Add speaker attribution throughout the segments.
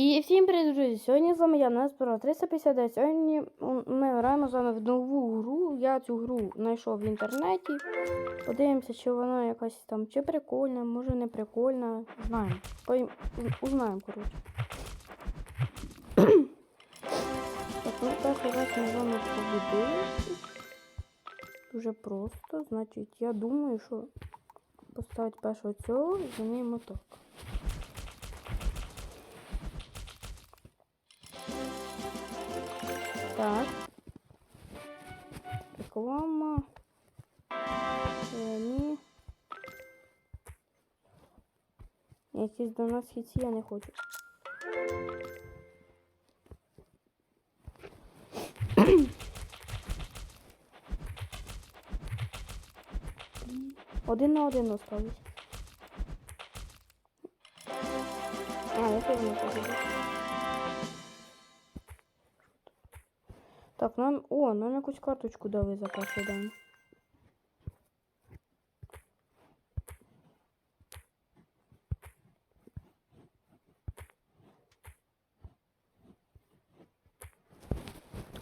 Speaker 1: І всім привіт, друзі! Сьогодні з вами я, нас про 359. Сьогодні ми граємо з вами в нову гру. Я цю гру знайшов в інтернеті. Подивимося, чи вона якась там чи прикольна, може не прикольна. Знаємо. Пойм... Узнаємо, коротше. так, ну перший раз ми з вами побудили. Дуже просто. Значить, я думаю, що поставити першого цього і за моток. Так. Реклама. Е, Ні. Якісь до нас хіці я не хочу. Один на один остались. А, я теж не хочу. Нам... О, нам якусь карточку дали за перший день.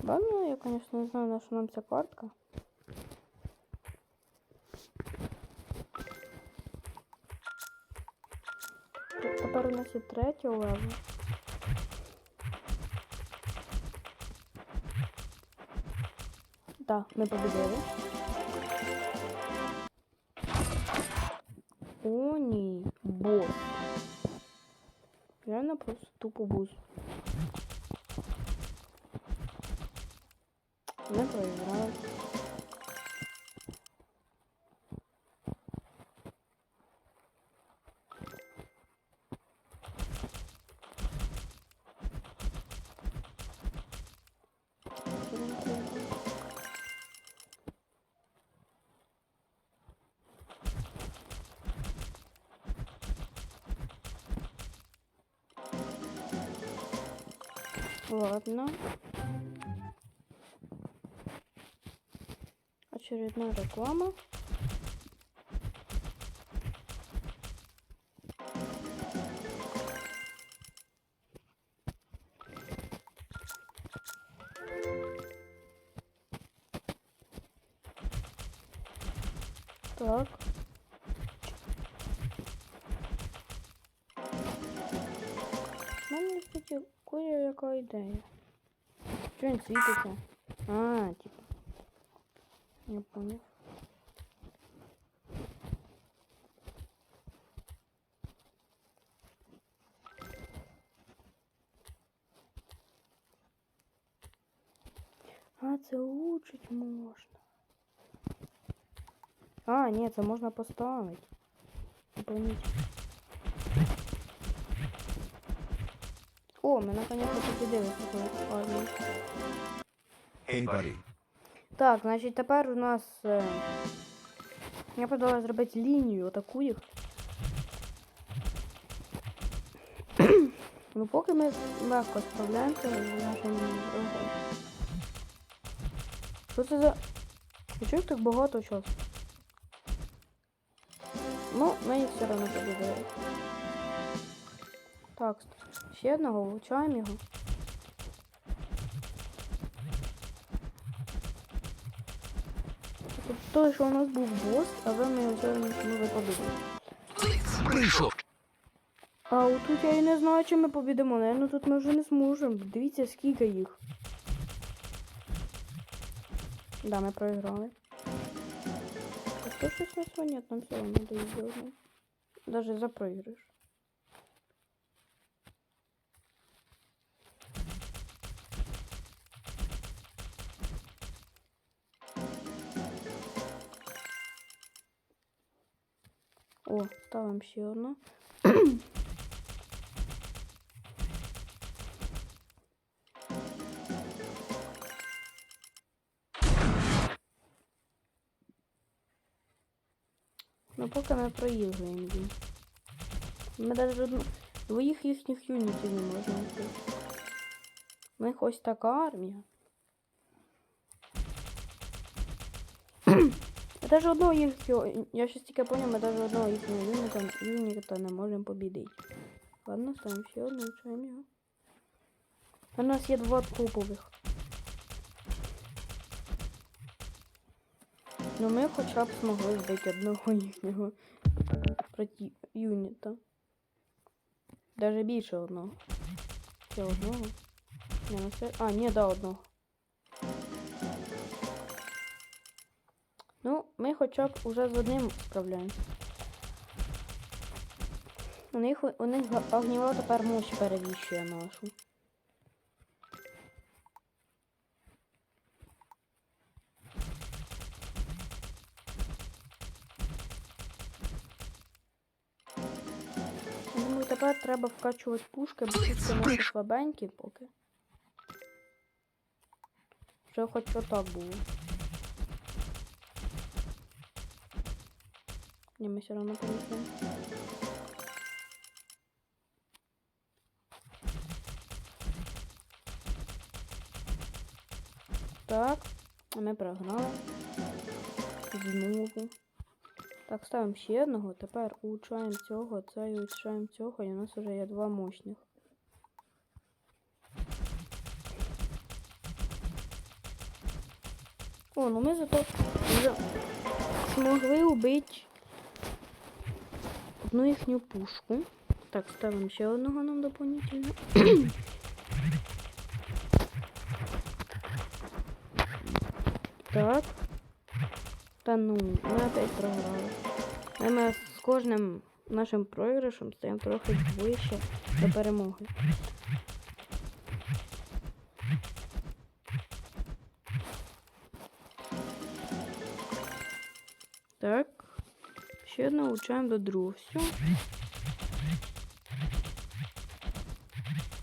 Speaker 1: Ладно, я, конечно, не знаю, на що нам ця картка. Тепер у нас є третя левел. Так, ми победили. О, ні, бос. Реально просто тупо бос. Ми проіграли. Ладно. Очередная реклама. кое яка ідея. Що він світиться? А, типа. Я понял. А, це улучшить можна. А, ні, це можна поставити. Пойміть. О, ми наконец-то победили такою армію.
Speaker 2: Hey, buddy.
Speaker 1: Так, значить тепер у нас. Е... Я подала зробити лінію таку їх. ну поки ми легко справляємося з нашим ворогом. Що це за. Їх так багато часу? Ну, ми їх все одно побідили. Так, ще одного влучаємо його. Тут той, що у нас був бос, але ми одно ми побідили.
Speaker 2: Прийшов.
Speaker 1: А отут я і не знаю, чи ми побідемо. Наверно, тут ми вже не зможемо. Дивіться, скільки їх. Да, ми проіграли. А то щось не нам все одно доїздили. Даже за проіграш. О, ставимо ще одну. Ну поки ми проігруємо їм. Ми навіть одну... двоїх їхніх юнітів не можна вбити. У них ось така армія. Даже одного їхнього... Я щось тільки поняв, ми даже одного їхнього юніта, юніта не можемо побідити. Ладно, ставимо ще одну, чуємо його. У нас є два топових. Ну ми хоча б змогли вбити одного їхнього проти юніта. Даже більше одного. Чи одного? Не, ну це... А, ні, да, одного. Ну, ми хоча б уже з одним справляємося. У них, у них огнєва тепер мощь перевіщує нашу. Думаю, тепер треба вкачувати пушки, бо пушки наші слабенькі поки. Вже хоч отак було. Ні, ми все одно полетимо. Так, а ми прогнали. Знову. Так, ставимо ще одного. Тепер улучшаємо цього, це і улучшаємо цього, і у нас вже є два мощних. О, ну ми зато вже змогли убити одну їхню пушку. Так, ставимо ще одного нам доповнительно. так. Та ну, ми опять програли. Ми, Ми з кожним нашим програшем стаємо трохи ближче до перемоги. Влучаємо до другого. Все.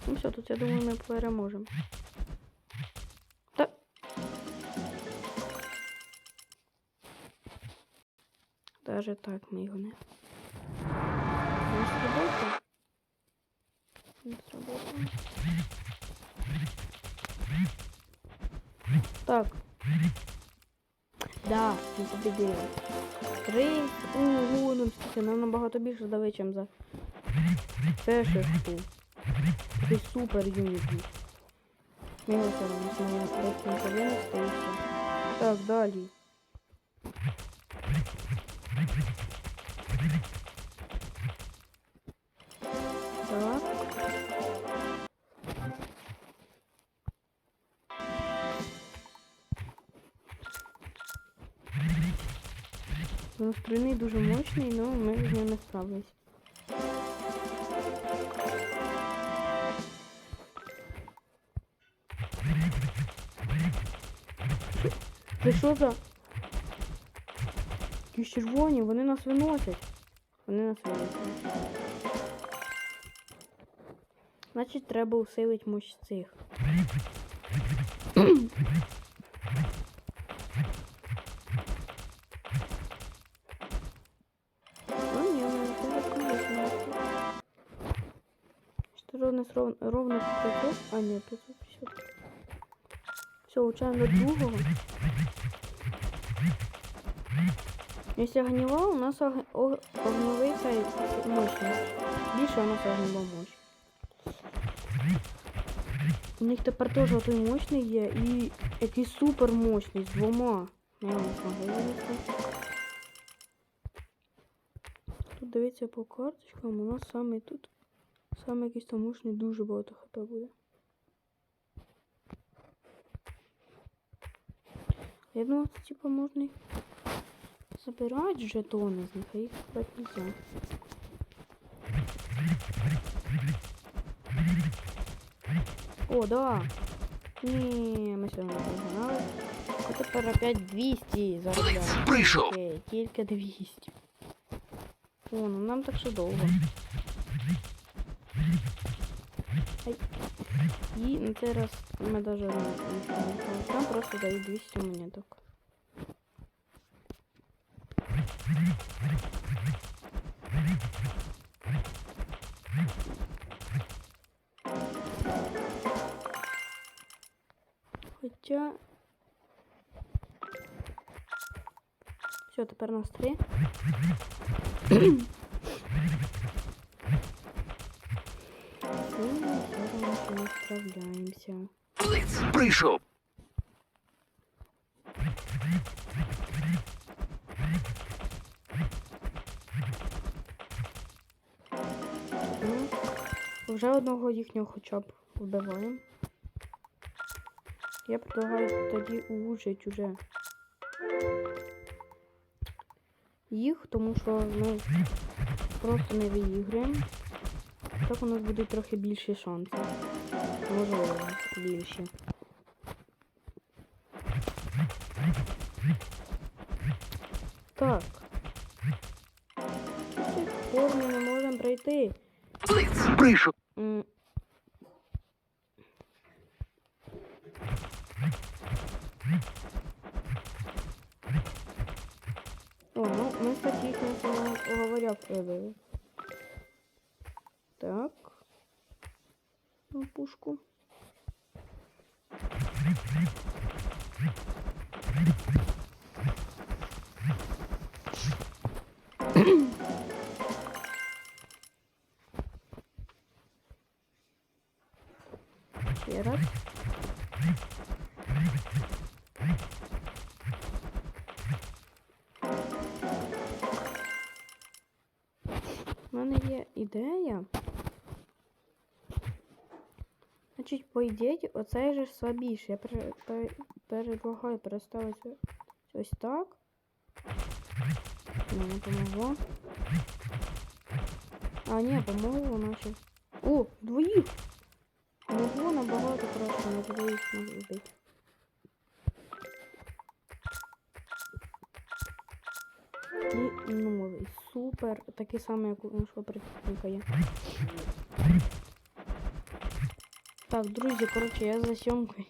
Speaker 1: Ну все, тут я думаю, ми переможемо. Так. Даже так ми його не. Не сработало? Не сработало. Так. Да, ми победили. Три. Ого, нам стільки, нам набагато більше дали, чим за пешечку. Такий супер юніт. все просто не все. Так, далі. Стрільний дуже мощний, але ми з ним не справились. Це що за? Якісь червоні, вони нас виносять. Вони нас виносять. Значить, треба усилити мощь цих. 500? А, нет, 550. Все, учаем до другого. Если огнева, у нас ог... ог... огневий цей мощний. Більше у нас огнева мощь. У них тепер теж той мощний є і якийсь супер мощний з двома. Я не змогли винести. Тут дивіться по карточкам, у нас саме тут саме якийсь там мощний дуже багато хп буде. Я думав, типа можна їх забирати жетони з них, а їх брати нельзя. О, да. Ні, ми сьогодні прогнали. А тепер опять 200 заробляємо.
Speaker 2: Прийшов.
Speaker 1: Окей, тільки 200. О, ну нам так ще довго. І на цей раз ми даже не не- Нам просто дають 200 монеток. Хоча... Все, тепер нас три. Ну, зараз не справляємося.
Speaker 2: Прийшов.
Speaker 1: Ну, вже одного їхнього хоча б вбиваємо. Я предлагаю тоді улучшить уже їх, тому що ми просто не виіграємо. Так у нас буде трохи більші шанси. Можливо, більші. Так. Пор ми не можемо пройти.
Speaker 2: Прийшов.
Speaker 1: О, ну мы статично говоря продали. Так. Пушку. Ще. У мене є ідея. Значить, по ідеї, оцей же слабіший. Я пере, пере, предлагаю переставити ось так. Ні, не помогло. А, ні, помогло, наче. О, двоїх! Могло набагато краще на двоїх можу вбити. І новий. Супер. Такий самий, як у нашого прихильника є. Так, друзі, коротше, я за сьомкою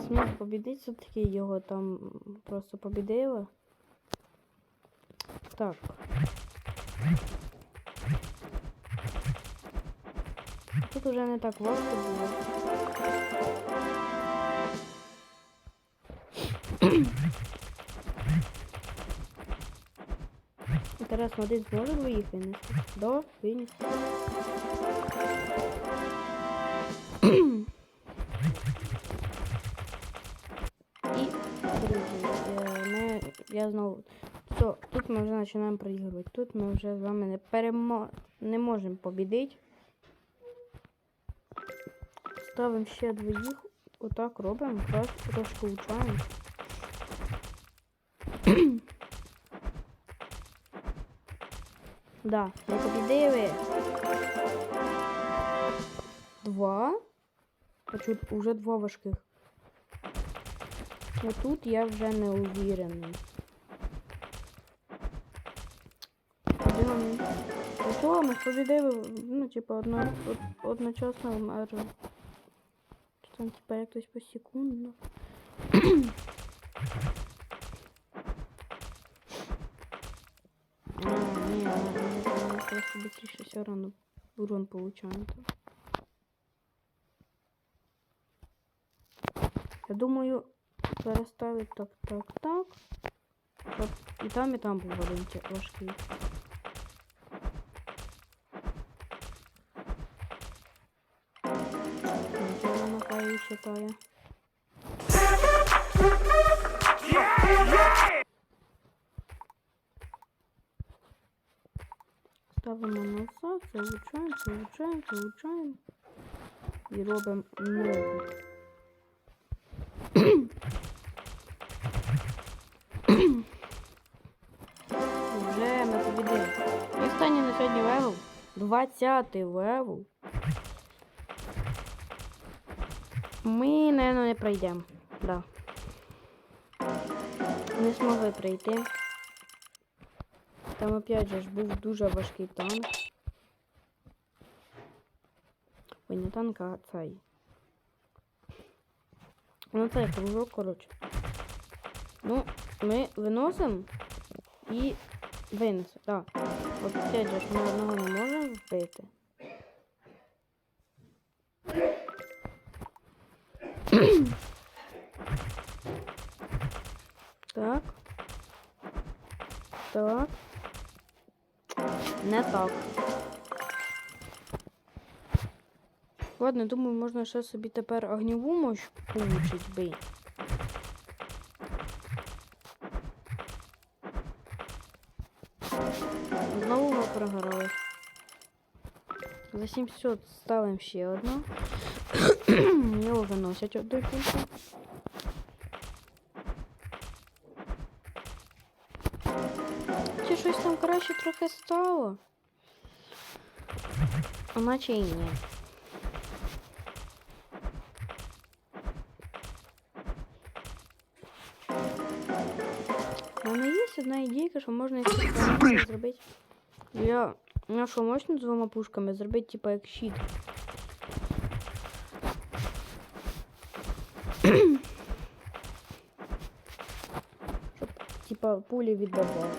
Speaker 1: зміг побідити, все-таки його там просто побідили. Так. Тут уже не так важко було. Інтересно, один зможе винести? Да, виніс. І, друзі, е, ми, я знову. Все, тут ми вже починаємо проігрувати. Тут ми вже з вами не перемо... не можемо побідити. Ставимо ще двоїх. Отак робимо. Раз, трошки учаємо. да, ми побідили. А чуть уже два важких. А тут я вже не. Один. Нічого, ми побідили, ну, типа, одно, од, одночасно. Чи Там, типа, якось посекундно. А, ні, ми, ми, ми просто быстріше все равно урон получаємо. Я думаю, переставити так, так, так. Щоб і там, і там був один важкий. Хай считає. Ставимо назад, залучаємо, залучаємо, залучаємо. І робимо нову. 20 левел. Ми, напевно, не пройдемо. Да. Не змогли пройти. Там опять же ж був дуже важкий танк. Ой, не танк, а цей. Ну цей кружок, коротше. Ну, ми виносимо і винесемо. Так. Опять же ми одного не можемо вбити. Так. Так. Не так. Ладно, думаю, можна ще собі тепер огневу мощь получить би. Знову ми програли. За 700 ставимо ще одну. Його виносять от до кінця. Чи щось там краще трохи стало? А наче і ні. одна ідейка, що можна із цих гранат зробити. Я на що можна двома пушками зробити, типа як щит. Щоб, типа, пулі відбивали.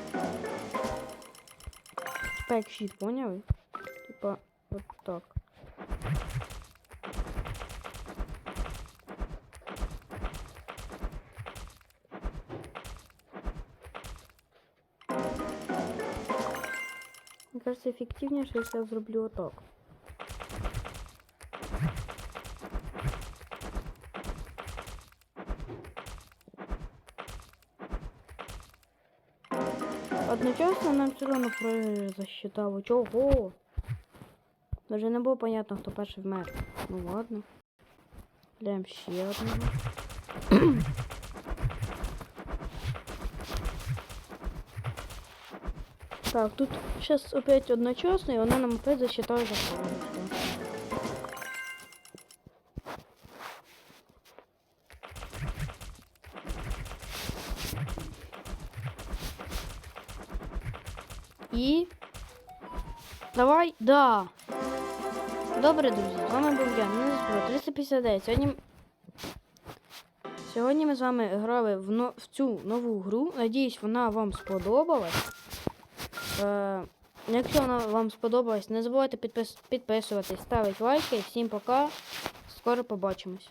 Speaker 1: Типа як щит, поняли? Типа, от так. Кажется, эффективнее, если я зроблю отак. Одночасно нам все одно засчитало. Чого? Даже не було понятно, хто перший вмер. Ну ладно. Глянемо ще одного. Так, тут сейчас опять одночасно, и она нам опять засчитает за полностью. І. Давай, да. Добре, друзі, з вами був я, мене звати 359. Сьогодні. Сьогодні ми з вами грали в, но... в цю нову гру. Надіюсь, вона вам сподобалась. Е... Якщо вона вам сподобалась, не забувайте підпис... підписуватись, ставити лайки. Всім пока. Скоро побачимось.